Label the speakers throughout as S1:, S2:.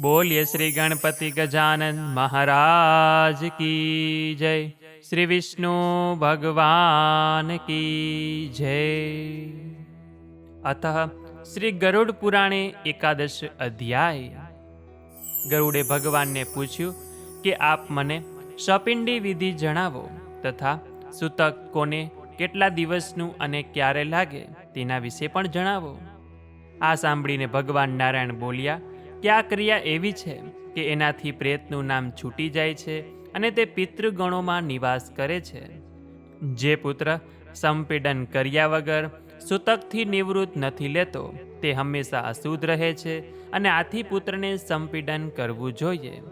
S1: બોલીએ શ્રી ગણપતિ ગજાનન મહારાજ કી જય. શ્રી વિષ્ણુ ભગવાન કી જય. અત શ્રી ગરુડ પુરાણે એકાદશ અધ્યાય. ગરુડે ભગવાનને પૂછ્યું કે આપ મને શપિંડી વિધિ જણાવો તથા સૂતક કોને કેટલા દિવસનું અને ક્યારે લાગે તેના વિશે પણ જણાવો. આ સાંભળીને ભગવાન નારાયણ બોલ્યા કે આ ક્રિયા એવી છે કે એનાથી પ્રેતનું નામ છૂટી જાય છે અને તે પિતૃગણોમાં નિવાસ કરે છે. જે પુત્ર સંપીડન કર્યા વગર સૂતકથી નિવૃત્ત નથી લેતો, તે હંમેશા અશુદ્ધ રહે છે અને આથી પુત્રને સંપીડન કરવું જોઈએ.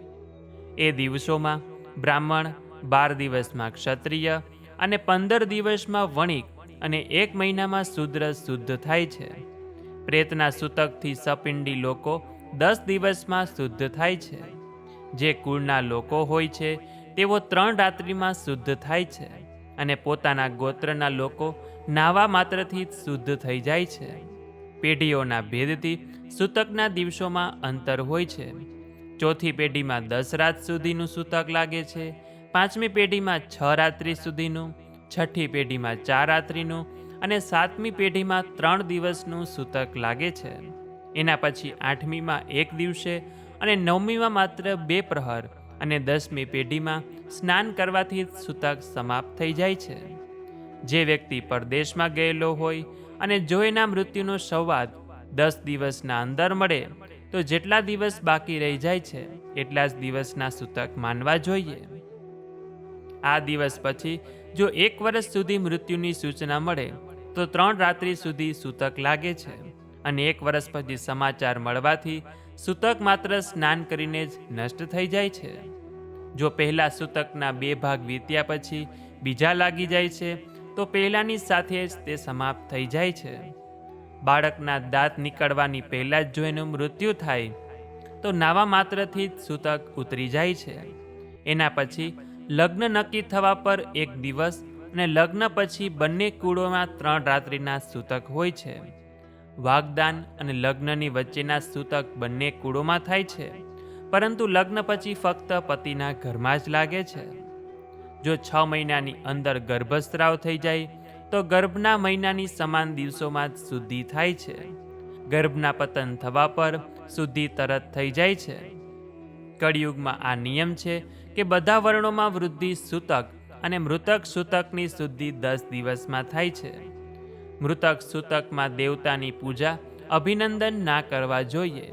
S1: એ દિવસોમાં બ્રાહ્મણ બાર દિવસમાં ક્ષત્રિય અને પંદર દિવસમાં વણિક અને એક મહિનામાં શુદ્ર શુદ્ધ થાય છે. પ્રેતના સૂતકથી સપિંડી લોકો દસ દિવસમાં શુદ્ધ થાય છે. જે કુળના લોકો હોય છે, તેઓ ત્રણ રાત્રિમાં શુદ્ધ થાય છે અને પોતાના ગોત્રના લોકો નાવા માત્રથી શુદ્ધ થઈ જાય છે. પેઢીઓના ભેદથી સૂતકના દિવસોમાં અંતર હોય છે. ચોથી પેઢીમાં દસ રાત સુધીનું સૂતક લાગે છે. પાંચમી પેઢીમાં છ રાત્રિ સુધીનું, છઠ્ઠી પેઢીમાં ચાર રાત્રિનું અને સાતમી પેઢીમાં ત્રણ દિવસનું સૂતક લાગે છે. એના પછી આઠમીમાં એક દિવસે અને નવમીમાં માત્ર બે પ્રહર અને દસમી પેઢીમાં સ્નાન કરવાથી સૂતક સમાપ્ત થઈ જાય છે. જે વ્યક્તિ પરદેશમાં ગયેલો હોય અને જો એના મૃત્યુનો સંવાદ દસ દિવસના અંદર મળે, તો જેટલા દિવસ બાકી રહી જાય છે, એટલા જ દિવસના સૂતક માનવા જોઈએ. આ દિવસ પછી જો એક વર્ષ સુધી મૃત્યુની સૂચના મળે, તો ત્રણ રાત્રિ સુધી સૂતક લાગે છે. અને એક વર્ષ પછી સમાચાર મળવાથી સૂતક માત્ર સ્નાન કરીને જ નષ્ટ થઈ જાય છે. જો પહેલાં સૂતકના બે ભાગ વીત્યા પછી બીજા લાગી જાય છે, તો પહેલાંની સાથે જ તે સમાપ્ત થઈ જાય છે. બાળકના દાંત નીકળવાની પહેલાં જ જો એનું મૃત્યુ થાય, તો નાવા માત્રથી જ સૂતક ઉતરી જાય છે. એના પછી લગ્ન નક્કી થવા પર એક દિવસ અને લગ્ન પછી બંને કુળોમાં ત્રણ રાત્રિના સૂતક હોય છે. વાગદાન અને લગ્નની વચ્ચેના સૂતક બંને કુળોમાં થાય છે. પરંતુ લગ્ન પછી ફક્ત પતિના ઘરમાં જ લાગે છે. જો છ મહિનાની અંદર ગર્ભસ્રાવ થઈ જાય, તો ગર્ભના મહિનાની સમાન દિવસોમાં જ શુદ્ધિ થાય છે. ગર્ભના પતન થવા પર શુદ્ધિ તરત થઈ જાય છે. કળિયુગમાં આ નિયમ છે કે બધા વર્ણોમાં વૃદ્ધિ સૂતક અને મૃતક સૂતકની શુદ્ધિ દસ દિવસમાં થાય છે. મૃતક સૂતકમાં દેવતાની પૂજા અભિનંદન ના કરવા જોઈએ.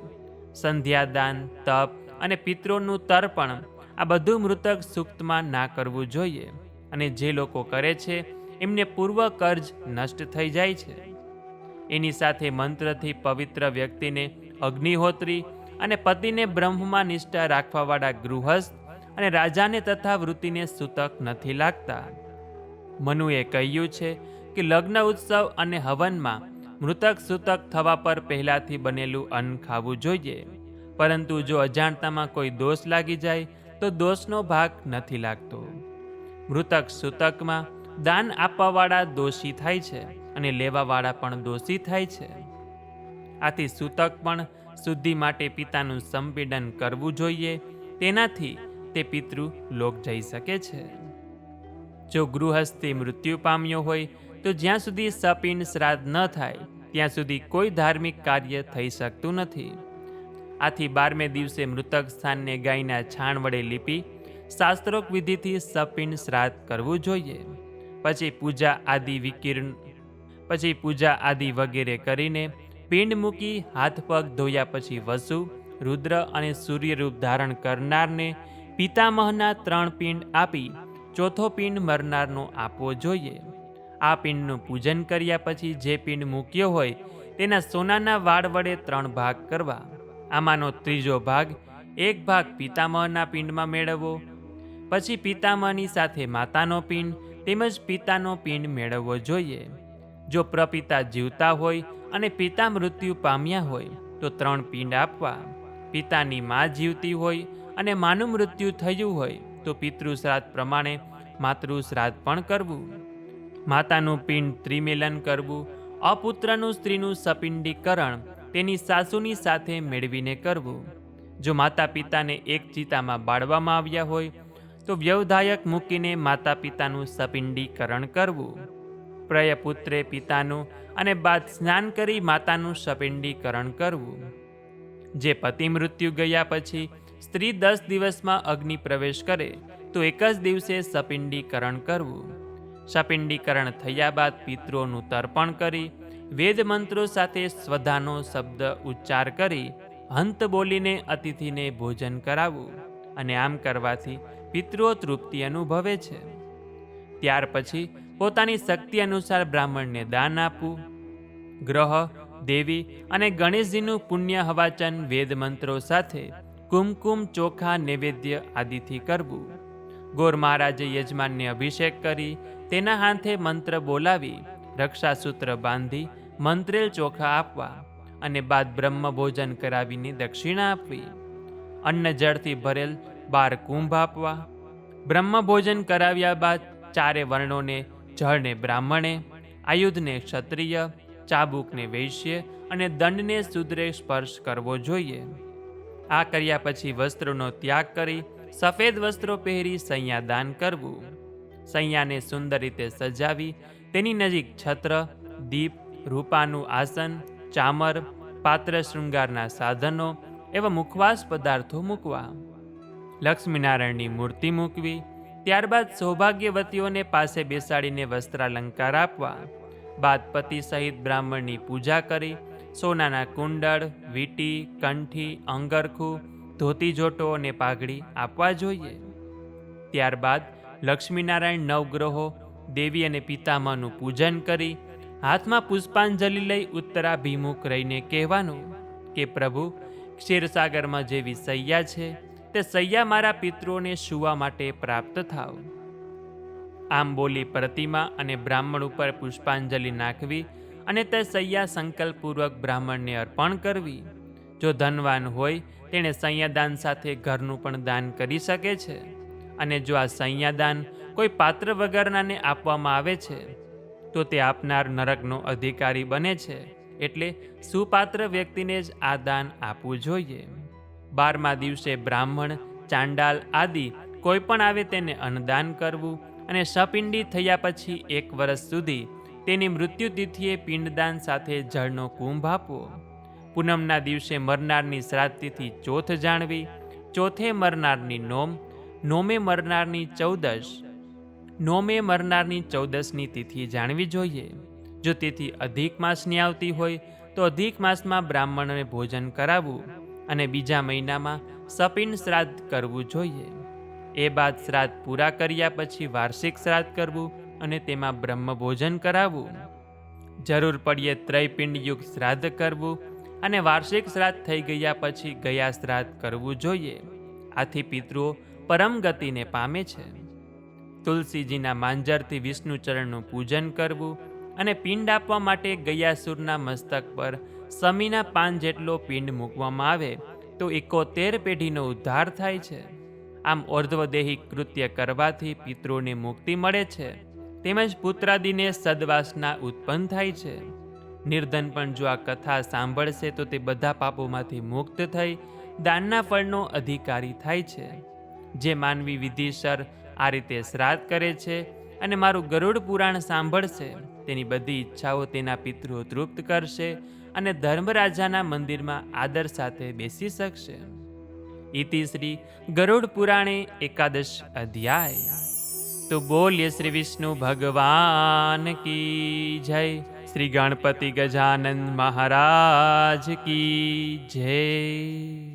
S1: સંધ્યાદાન, તપ અને પિતૃનું તર્પણ આ બધું મૃતક સૂક્તમાં ના કરવું જોઈએ અને જે લોકો કરે છે, એમને પૂર્વ કર્જ નષ્ટ થઈ જાય છે. એની સાથે મંત્રથી પવિત્ર વ્યક્તિને અગ્નિહોત્રી અને પતિને બ્રહ્મમાં નિષ્ઠા રાખવાવાળા ગૃહસ્થ અને રાજાને તથા વૃત્તિને સૂતક નથી લાગતા. મનુએ કહ્યું છે કે લગ્ન ઉત્સવ અને હવનમાં મૃતક સૂતક થવા પર પહેલાંથી બનેલું અન્ન ખાવું જોઈએ. પરંતુ જો અજાણતામાં કોઈ દોષ લાગી જાય, તો દોષનો ભાગ નથી લાગતો. મૃતક સૂતકમાં દાન આપવાવાળા દોષી થાય છે અને લેવાવાળા પણ દોષી થાય છે. આથી સૂતક પણ શુદ્ધિ માટે પિતાનું સંપીડન કરવું જોઈએ, તેનાથી તે પિતૃ લોક જઈ શકે છે. જો ગૃહસ્થી મૃત્યુ પામ્યો હોય તો જ્યાં સુધી સપિંડ શ્રાદ્ધ ન થાય, ત્યાં સુધી કોઈ ધાર્મિક કાર્ય થઈ શકતું નથી. આથી બારમે દિવસે મૃતક સ્થાનને ગાયના છાણ વડે લીપી શાસ્ત્રોક વિધિથી સપિંડ શ્રાદ્ધ કરવું જોઈએ. પછી પૂજા આદિ વિકીર્ણ, પછી પૂજા આદિ વગેરે કરીને પિંડ મૂકી, હાથ પગ ધોયા પછી વસુ, રુદ્ર અને સૂર્યરૂપ ધારણ કરનારને પિતામહના ત્રણ પિંડ આપી ચોથો પિંડ મરનારનો આપવો જોઈએ. આ પિંડનું પૂજન કર્યા પછી જે પિંડ મૂક્યો હોય તેના સોનાના વાળ વડે ત્રણ ભાગ કરવા. આમાંનો ત્રીજો ભાગ એક ભાગ પિતામહના પિંડમાં મેળવવો. પછી પિતામહની સાથે માતાનો પિંડ તેમજ પિતાનો પિંડ મેળવવો જોઈએ. જો પ્રપિતા જીવતા હોય અને પિતા મૃત્યુ પામ્યા હોય, તો ત્રણ પિંડ આપવા. પિતાની મા જીવતી હોય અને માનું મૃત્યુ થયું હોય, તો પિતૃ શ્રાદ્ધ પ્રમાણે માતૃ શ્રાદ્ધ પણ કરવું. માતાનું પિંડ ત્રિમિલન કરવું, અપુત્રનું સ્ત્રીનું સપિંડીકરણ, તેની સાસુની સાથે મેળવીને કરવું. જો માતા પિતાને એક ચિતામાં બાળવામાં આવ્યા હોય, તો વ્યવધાયક મૂકીને માતા પિતાનું સપિંડીકરણ કરવું. પ્રયપુત્રે પિતાનું અને બાદ સ્નાન કરી માતાનું સપિંડીકરણ કરવું. જે પતિ મૃત્યુ ગયા પછી સ્ત્રી દસ દિવસમાં અગ્નિ પ્રવેશ કરે, તો એક જ દિવસે સપિંડીકરણ કરવું. સપિંડીકરણ થયા બાદ પિતૃઓનું તર્પણ કરી, વેદ મંત્રો સાથે સ્વધાનો શબ્દ ઉચ્ચાર કરી, હંત બોલીને અતિથિને ભોજન કરાવવું અને આમ કરવાથી પિતૃઓ તૃપ્તિ અનુભવે છે. ત્યાર પછી પોતાની શક્તિ અનુસાર બ્રાહ્મણને દાન આપવું. ગ્રહ, દેવી અને ગણેશજીનું પુણ્ય હવાચન વેદ મંત્રો સાથે કુમકુમ ચોખા નૈવેદ્ય આદિથી કરવું. ગોર મહારાજે યજમાનને અભિષેક કરી, તેના હાથે મંત્ર બોલાવી, રક્ષાસૂત્ર બાંધી, મંત્રેલ ચોખા આપવા અને બાદ બ્રહ્મ ભોજન કરાવીને દક્ષિણા આપવી. અન્ન જળથી ભરેલ બાર કુંભ આપવા. બ્રહ્મ ભોજન કરાવ્યા બાદ ચારે વર્ણોને, જળને બ્રાહ્મણે, આયુધને ક્ષત્રિય, ચાબુકને વૈશ્ય અને દંડને શુદ્રે સ્પર્શ કરવો જોઈએ. આ કર્યા પછી વસ્ત્રોનો ત્યાગ કરી સફેદ વસ્ત્રો પહેરી સૈયા દાન કરવું. સૈયાને સુંદર રીતે સજાવી, તેની નજીક છત્ર, દીપ, રૂપાનું આસન, ચામર, પાત્ર શૃંગારના સાધનો એવા મુખવાસ પદાર્થો મૂકવા. લક્ષ્મીનારાયણની મૂર્તિ મૂકવી, ત્યારબાદ સૌભાગ્યવતીઓને પાસે બેસાડીને વસ્ત્રાલંકાર આપવા. બાદ પતિ સહિત બ્રાહ્મણની પૂજા કરી, સોનાના કુંડળ, વીટી, કંઠી, અંગરખું ધોતી જોટો અને પાઘડી આપવા જોઈએ. ત્યારબાદ લક્ષ્મીનારાયણ નવગ્રહો, દેવી અને પિતામાનું પૂજન કરી હાથમાં પુષ્પાંજલિ લઈ ઉત્તરાભિમુખ રહીને કહેવાનું કે, પ્રભુ, ક્ષીરસાગરમાં જેવી સૈયા છે, તે સૈયા મારા પિતૃઓને સુવા માટે પ્રાપ્ત થાવ. આમ બોલી પ્રતિમા અને બ્રાહ્મણ ઉપર પુષ્પાંજલિ નાખવી અને તે સૈયા સંકલ્પપૂર્વક બ્રાહ્મણને અર્પણ કરવી. જો ધનવાન હોય, તેણે સંયાદાન સાથે ઘરનું પણ દાન કરી શકે છે. અને જો આ સંયાદાન કોઈ પાત્ર વગરનાને આપવામાં આવે છે, તો તે આપનાર નરકનો અધિકારી બને છે, એટલે સુપાત્ર વ્યક્તિને જ આ દાન આપવું જોઈએ. બારમા દિવસે બ્રાહ્મણ, ચાંડાલ આદિ કોઈ પણ આવે તેને અન્નદાન કરવું અને સપિંડી થયા પછી એક વર્ષ સુધી તેની મૃત્યુ તિથિએ પિંડદાન સાથે જળનો કુંભ આપવો. પૂનમના દિવસે મરનારની શ્રાદ્ધ તિથિ ચોથ જાણવી, ચોથે મરનારની નોમ, નોમે મરનારની ચૌદશ. નોમે મરનારની ચૌદશની તિથિ જાણવી જોઈએ. જો તિથિ અધિક માસની આવતી હોય, તો અધિક માસમાં બ્રાહ્મણને ભોજન કરાવવું અને બીજા મહિનામાં સપિન શ્રાદ્ધ કરવું જોઈએ. એ બાદ શ્રાદ્ધ પૂરા કર્યા પછી વાર્ષિક શ્રાદ્ધ કરવું અને તેમાં બ્રહ્મ ભોજન કરાવવું. જરૂર પડીએ ત્રયપિંડયુક્ત શ્રાદ્ધ કરવું અને વાર્ષિક શ્રાદ્ધ થઈ ગયા પછી ગયા શ્રાદ્ધ કરવું જોઈએ. આથી પિતૃઓ પરમ ગતિને પામે છે. તુલસીજીના માંજરથી વિષ્ણુચરણનું પૂજન કરવું અને પિંડ આપવા માટે ગયાસુરના મસ્તક પર સમીના પાન જેટલો પિંડ મૂકવામાં આવે, તો એકોતેર પેઢીનો ઉદ્ધાર થાય છે. આમ ઓર્ધ્વદેહી કૃત્ય કરવાથી પિતૃને મુક્તિ મળે છે. તેમજ પુત્રાદિને સદવાસના ઉત્પન્ન થાય છે. નિર્ધન પણ જો આ કથા સાંભળશે તો તે બધા પાપોમાંથી મુક્ત થઈ દાનના ફળનો અધિકારી થાય છે. જે માનવી વિધિસર આ રીતે શ્રાદ્ધ કરે છે અને મારું ગરુડ પુરાણ સાંભળશે, તેની બધી ઈચ્છાઓ તેના પિતૃઓ તૃપ્ત કરશે અને ધર્મરાજાના મંદિરમાં આદર સાથે બેસી શકશે. ઇતિ શ્રી ગરુડ પુરાણે એકાદશ અધ્યાય. તો બોલ્ય શ્રી વિષ્ણુ ભગવાન કી જય. શ્રી ગણપતિ ગજાનંદ મહારાજ કી જય.